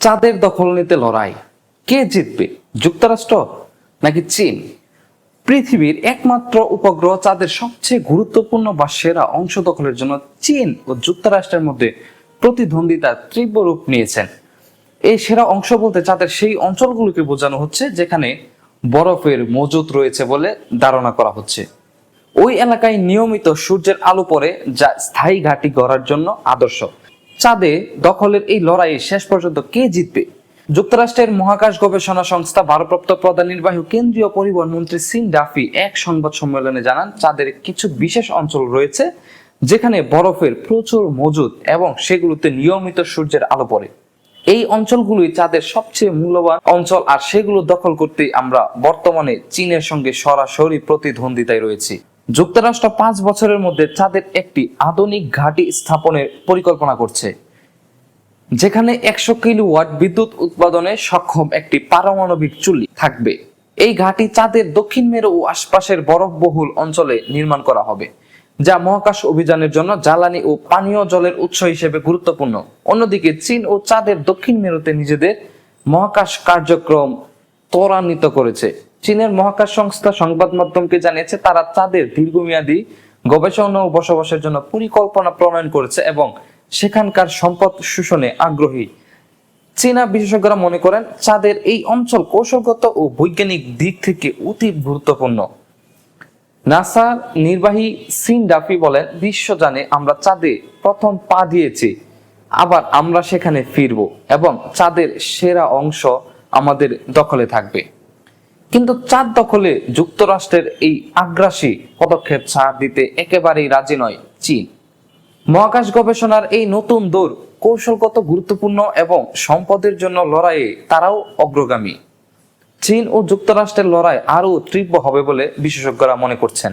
চাঁদের দখল নিতে লড়াই। কে জিতবে? যুক্তরাষ্ট্র নাকি চীন? পৃথিবীর একমাত্র উপগ্রহ চাঁদের সবচেয়ে গুরুত্বপূর্ণ বা সেরা অংশ দখলের জন্য চীন ও যুক্তরাষ্ট্রের মধ্যে প্রতিদ্বন্দ্বিতা তীব্র রূপ নিয়েছেন। এই সেরা অংশ বলতে চাঁদের সেই অঞ্চলগুলোকে বোঝানো হচ্ছে যেখানে বরফের মজুত রয়েছে বলে ধারণা করা হচ্ছে। ওই এলাকায় নিয়মিত সূর্যের আলো পড়ে যা স্থায়ী ঘাঁটি গড়ার জন্য আদর্শ। চাঁদে দখলের এই লড়াইয়ে শেষ পর্যন্ত কে জিতবে? যুক্তরাষ্ট্রের মহাকাশ গবেষণা সংস্থা ভারপ্রাপ্ত প্রধান নির্বাহী কেন্দ্রীয় পরিবহন মন্ত্রী সিন ডাফি এক সংবাদ সম্মেলনে জানান, চাঁদের কিছু বিশেষ অঞ্চল রয়েছে যেখানে বরফের প্রচুর মজুদ এবং সেগুলোতে নিয়মিত সূর্যের আলো পড়ে। এই অঞ্চলগুলোই চাঁদের সবচেয়ে মূল্যবান অঞ্চল, আর সেগুলো দখল করতে আমরা বর্তমানে চীনের সঙ্গে সরাসরি প্রতিদ্বন্দ্বিতায় রয়েছি। যুক্তরাষ্ট্র পাঁচ বছরের মধ্যে চাঁদের একটি আধুনিক ঘাঁটি স্থাপনের পরিকল্পনা করছে, যেখানে একশো কিলোওয়াট বিদ্যুৎ উৎপাদনে সক্ষম একটি পারমাণবিক চুল্লি থাকবে। এই ঘাঁটি চাঁদের দক্ষিণ মেরু ও আশপাশের বরফবহুল অঞ্চলে নির্মাণ করা হবে, যা মহাকাশ অভিযানের জন্য জ্বালানি ও পানীয় জলের উৎস হিসেবে গুরুত্বপূর্ণ। অন্যদিকে চীন ও চাঁদের দক্ষিণ মেরুতে নিজেদের মহাকাশ কার্যক্রম ত্বরান্বিত করেছে। চীনের মহাকাশ সংস্থা সংবাদ মাধ্যমকে জানিয়েছে, তারা চাঁদের দীর্ঘমেয়াদী গবেষণা ও বসবাসের জন্য পরিকল্পনা প্রণয়ন করেছে এবং সেখানকার সম্পদ শোষণে আগ্রহী। চীনা বিশেষজ্ঞরা মনে করেন, চাঁদের এই অঞ্চল কৌশলগত ও বৈজ্ঞানিক দিক থেকে অতি গুরুত্বপূর্ণ। নাসার নির্বাহী সিন ডাফি বলেন, বিশ্ব জানে আমরা চাঁদে প্রথম পা দিয়েছি, আবার আমরা সেখানে ফিরব এবং চাঁদের সেরা অংশ আমাদের দখলে থাকবে। কিন্তু চাঁদ দখলে যুক্তরাষ্ট্রের এই আগ্রাসী পদক্ষেপ ছাড় দিতে একেবারেই রাজি নয় চীন। মহাকাশ গবেষণার এই নতুন দৌড় কৌশলগত, গুরুত্বপূর্ণ এবং সম্পদের জন্য লড়াইয়ে তারাও অগ্রগামী। চীন ও যুক্তরাষ্ট্রের লড়াই আরও তীব্র হবে বলে বিশেষজ্ঞরা মনে করছেন।